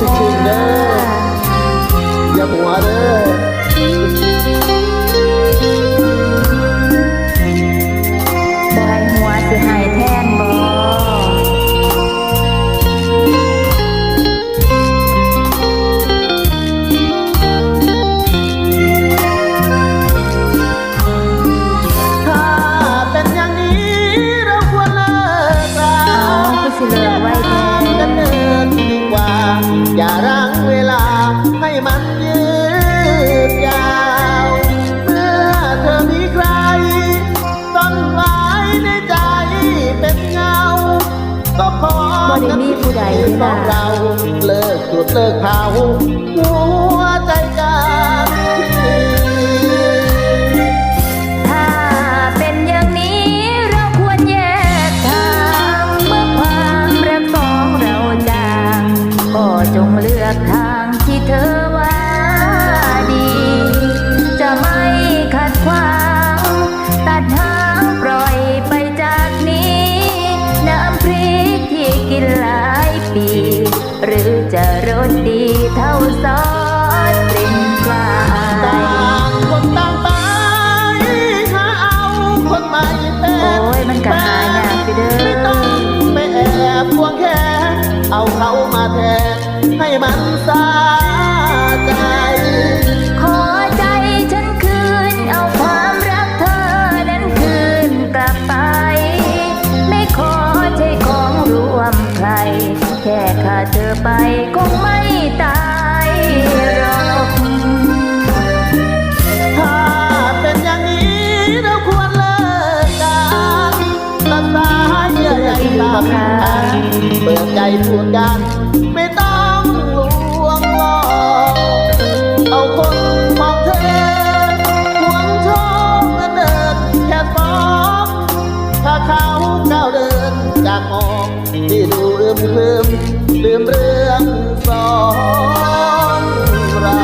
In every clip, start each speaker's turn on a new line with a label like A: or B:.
A: ชื่นๆ
B: บ่ได้
A: มี
B: ผู้ใด
A: ข
B: นะ
A: องเราเลิกจุดเลิกเผาหัวใจกัน
B: ถ้าเป็นอย่างนี้เราควรแยกทางเมื่อความรักของเราจางก็จงเลือกทางที่เธอ เท่าซอสกลิ่นปลา
A: ต่างคนต่างไปหาเอาคนใหม่แทน
B: โอ้ยมันก็หายากไปเด้อ
A: ไม่ต้องไปแอบพวงแค่เอาเขามาแทนให้มันสาใจ
B: ขอใจฉันคืนเอาความรักเธอนั้นคืนกลับไป ไม่ขอใช้ของรวมใคร แค่ขาดเธอไปคงไม่
A: พูดกัน ไม่ต้องลวงหลอกเอาคนของเธอหวงชมและเดินแค่สองถ้าเขาก้าวเดินจากมองที่ดูลืมลืมลืมเรื่องสองเรา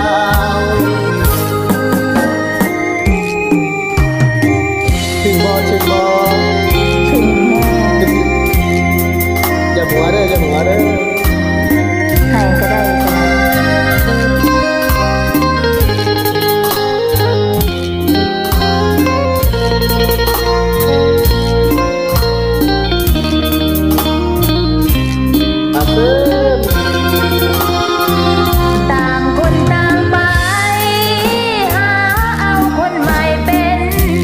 A: ถึงบอถึงบอ หัวเด้ออย่าหัวเด้อ
B: ให้ก็ได้ขนาด
A: อาเพิ่ม
B: ต่างคนต่างไปหาเอาคนใหม่เป็น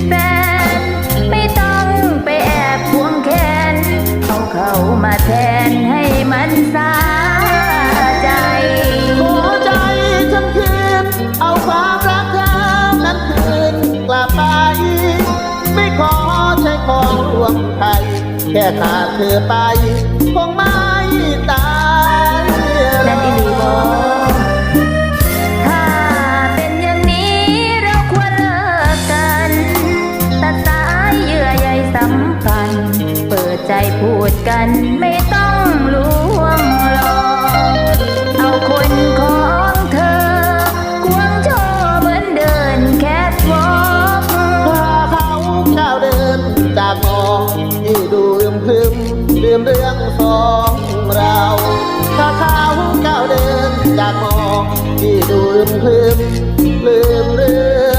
B: แฟนไม่ต้องไปแอบพวงแขนเอาเขามาแทน มันสาใจ
A: ขอใจฉันคืนเอาความรักเธอนั้นคืนกลับไป ไม่ขอใช้ของรวมใครแค่ขาดเธอไป คงไม่ตาย
B: แม่นอีหลีบอถ้าเป็นอย่างนี้เราควรเลิกกันตัดสายเยื่อใยสัมพันธ์ เปิดใจพูดกันไม่ต้อง ของ
A: สองเรา ถ้าเขาก้าวเดินจากมองที่ดูลืมลืมลืมเรื่